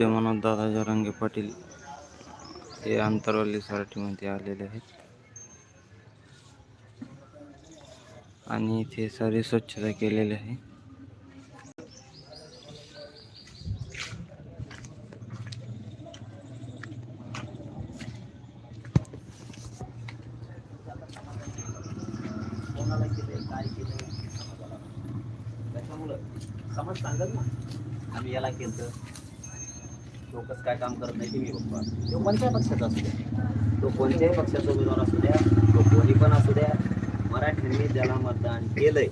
ते म्हणून दादाजी रंगे पाटील हे आंतरवली सराठीमध्ये आलेले आहेत. आणि इथे सारी स्वच्छता केलेली आहे. कोणाला समज सांगत ना आम्ही याला केलं लोकच काय काम करत नाही ते मी बघतो तो कोणत्याही पक्षाचा असू द्या. तो कोणत्याही पक्षाचा उमेदवार असू द्या तो कोणी पण असू द्या मराठ्यांनी ज्याला मतदान केलंय.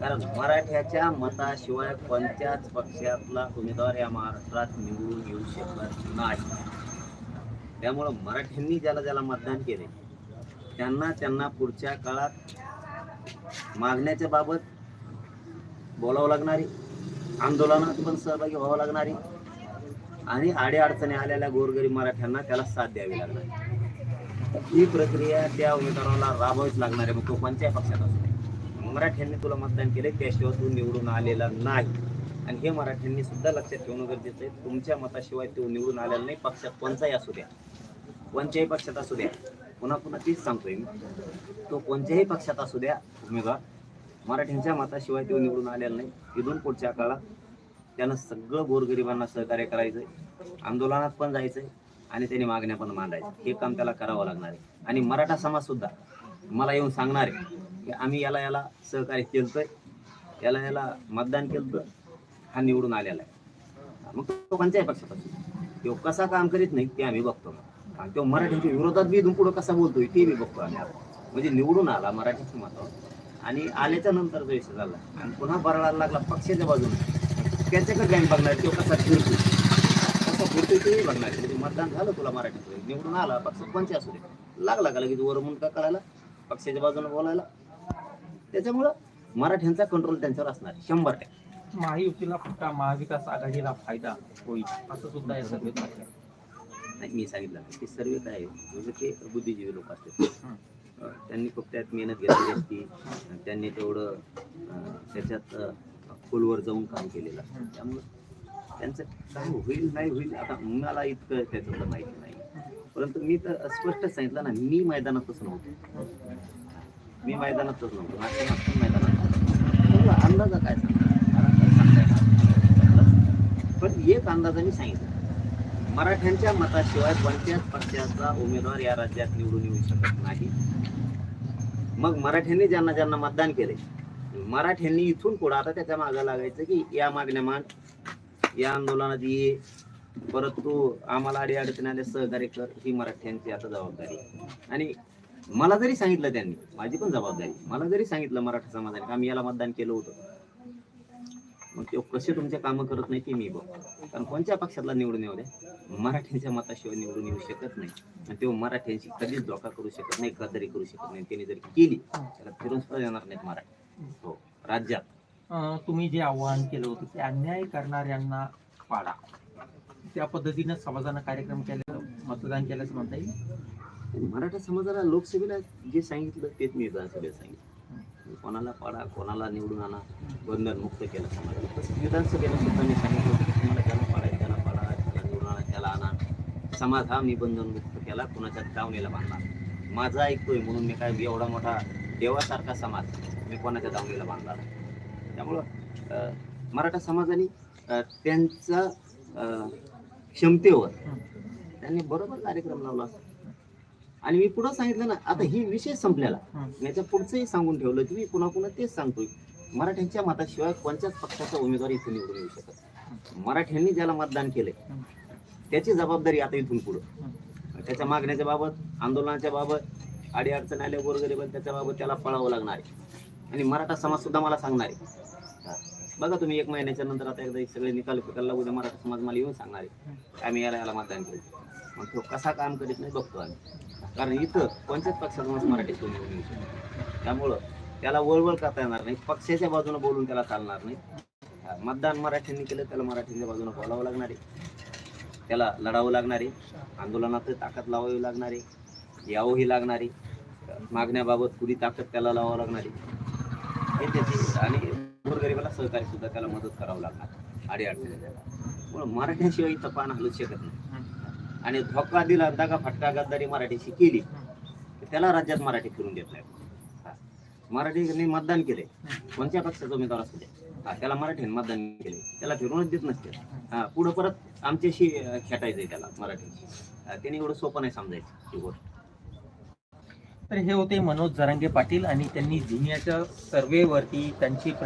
कारण मराठ्याच्या मताशिवाय कोणत्याच पक्षातला उमेदवार या महाराष्ट्रात निवडून येऊ शकत नाही. त्यामुळं मराठ्यांनी ज्याला ज्याला मतदान केले त्यांना त्यांना पुढच्या काळात मागण्याच्या बाबत बोलावं लागणारी आंदोलनात पण सहभागी व्हावं लागणारी आणि अडीअडचणी आलेल्या गोरगरीब मराठ्यांना त्याला साथ द्यावी लागणार. ही प्रक्रिया त्या उमेदवाराला राबवावीच लागणार आहे मग तो कोणत्याही पक्षात असू दे. मराठ्यांनी तुला मतदान केले त्याशिवाय तू निवडून आलेला नाही. आणि हे मराठ्यांनी सुद्धा लक्षात ठेवणं गरजेचं आहे. तुमच्या मताशिवाय तो निवडून आलेला नाही पक्षात कोणताही असू द्या. कोणत्याही पक्षात असू द्या. पुन्हा पुन्हा तीच सांगतोय मी. तो कोणत्याही पक्षात असू द्या उमेदवार मराठ्यांच्या मताशिवाय तो निवडून आलेला नाही. इथून पुढच्या काळात त्यानं सगळं गोरगरिबांना सहकार्य करायचंय आंदोलनात पण जायचंय आणि त्याने मागण्या पण मांडायच्या. हे काम त्याला करावं लागणार आहे. आणि मराठा समाज सुद्धा मला येऊन सांगणार आहे की आम्ही याला याला सहकार्य केलतंय याला याला मतदान केलं हा निवडून आलेला आहे. मग तो कोणत्याही पक्षापासून. तो कसा काम करीत नाही ते आम्ही बघतो आणि तो मराठ्यांच्या विरोधात बी इथून पुढं कसा बोलतोय ते बी बघतो आम्ही आता. म्हणजे निवडून आला मराठीच्या मतावर आणि आल्याच्यानंतर जो विषय झाला आणि पुन्हा बरळायला लागला पक्षाच्या बाजूने. त्याच्याकडे जाईन बघणार तो कसा फिरतो कसा फिरतोय ते बघणार म्हणजे मतदान झालं तुला मराठीत निवडून आला पक्ष कोणचे असू दे. लागला का लगेच वर मुंडका करायला पक्षाच्या बाजूने बोलायला. त्याच्यामुळं मराठ्यांचा कंट्रोल त्यांच्यावर असणार शंभर टक्के. महायुतीला फटका महाविकास आघाडीला फायदा होईल असं सुद्धा या म्हटलंय. नाही मी सांगितलं ते सर्व काय आहे, म्हणजे ते बुद्धिजीवी लोक असतात. त्यांनी खूप त्यात मेहनत घेतलेली असती. त्यांनी तेवढं अं, त्याच्यात अं, खोलवर जाऊन काम केलेलं असतं. त्यामुळं त्यांचं काय होईल नाही होईल आता मला इतकं त्याच्यातलं माहिती नाही. परंतु मी तर स्पष्ट सांगितलं ना मी मैदानातच नव्हतो. मी मैदानातच नव्हतो. मैदानात अंदाजा काय सांगणार सांगता पण एक अंदाजाने सांगितलं. मराठ्यांच्या मताशिवाय कोणत्याच पक्षाचा उमेदवार या राज्यात निवडून येऊ शकत नाही. मग मराठ्यांनी ज्यांना ज्यांना मतदान केले मराठ्यांनी इथून पुढं आता त्याच्या मागं लागायचं की या मागण्या मान या आंदोलनात ये. परत तू आम्हाला अडी अडचणी आले सहकार्य कर ही मराठ्यांची आता जबाबदारी. आणि मला जरी सांगितलं त्यांनी माझी पण जबाबदारी. मला जरी सांगितलं मराठा समाजाने का आम्ही याला मतदान केलं होतं. मग ते कसे तुमच्या कामं करत नाही ते मी बघ कारण कोणत्या पक्षातला निवडून येऊ द्या मराठ्यांच्या मताशिवाय निवडून येऊ शकत नाही. आणि तो मराठ्यांशी कधीच धोका करू शकत नाही गद्दारी करू शकत नाही. त्यांनी जर केली त्याला फिरून सुद्धा येणार नाहीत मराठी. हो राज्यात. अं, तुम्ही जे आव्हान केलं होतं ते अन्याय करणाऱ्यांना पाडा. त्या पद्धतीनं समाजानं कार्यक्रम केले मतदान केल्याचं म्हणता येईल? मराठा समाजाला लोकसभेला जे सांगितलं तेच मी विधानसभेत सांगितलं. कोणाला पाडा कोणाला निवडून आणा बंधन मुक्त केलं समाजाला तसं विधानसभेला सुद्धा मी सांगितलं होतं की तुम्हाला त्याला पाडायचं त्याला पाडा त्याला निवडून आणा त्याला आणा. समाज हा मी बंधन मुक्त केला कोणाच्या दावणीला बांधला. माझा ऐकतोय म्हणून मी काय एवढा मोठा देवासारखा समाज. मी कोणाच्या दावणीला बांधला नाही. त्यामुळं मराठा समाजाने त्यांचा क्षमतेवर त्यांनी बरोबर कार्यक्रम लावला. आणि मी पुढं सांगितलं ना आता ही विषय संपलेला हम्म. याच्या पुढचंही सांगून ठेवलं की मी पुन्हा पुन्हा तेच सांगतोय मराठ्यांच्या मताशिवाय कोणत्याच पक्षाचा उमेदवार इथे निवडून येऊ शकत मराठ्यांनी ज्याला मतदान केलंय त्याची जबाबदारी आता इथून पुढं त्याच्या मागण्याच्या बाबत आंदोलनाच्या बाबत अडी अडचण आल्या गोरगरीब त्याच्या बाबत त्याला पळावं लागणार आहे आणि मराठा समाज सुद्धा मला सांगणार आहे. बघा तुम्ही एक महिन्याच्या नंतर आता एकदा सगळे निकाल फिकायला उद्या मराठा समाज मला येऊन सांगणार आहे. आम्ही याला याला मतदान करू. मग तो कसा काम करीत नाही बघतो आम्ही. कारण इथं पंचायत पक्षातूनच मराठी निवडून येऊ त्यामुळं त्याला वळवळ करता येणार नाही. पक्षाच्या बाजूने बोलून त्याला चालणार नाही. मतदान मराठ्यांनी केलं त्याला मराठीच्या बाजूने बोलावं लागणार आहे. त्याला लढावं लागणार आहे. आंदोलनात ताकद लावावी लागणार आहे. यावंही लागणार आहे. मागण्याबाबत पुरी ताकद त्याला लावावं लागणार आहे. हे त्याची आणि गोरगरिबाला सहकार्य सुद्धा त्याला मदत करावं लागणार आडी अडचणी म्हणून मराठ्यांशिवाय इथं पान हलूच शकत नाही. आणि धोका दिला दगा फटका गद्दारी मराठीशी केली त्याला राज्यात मराठी फिरून देत नाही. मराठीने मतदान केले. कोणत्या पक्षाचा उमेदवार असू दे हा, त्याला मराठीने मतदान केले. त्याला फिरूनच देत नसते. हा पुढं परत आमच्याशी खेटायचंय त्याला मराठीशी. त्याने एवढं सोपं नाही समजायचं ही गोष्ट. तर हे होते मनोज जरांगे पाटील आणि त्यांनी जुनियाच्या सर्वेवरती त्यांची प्रति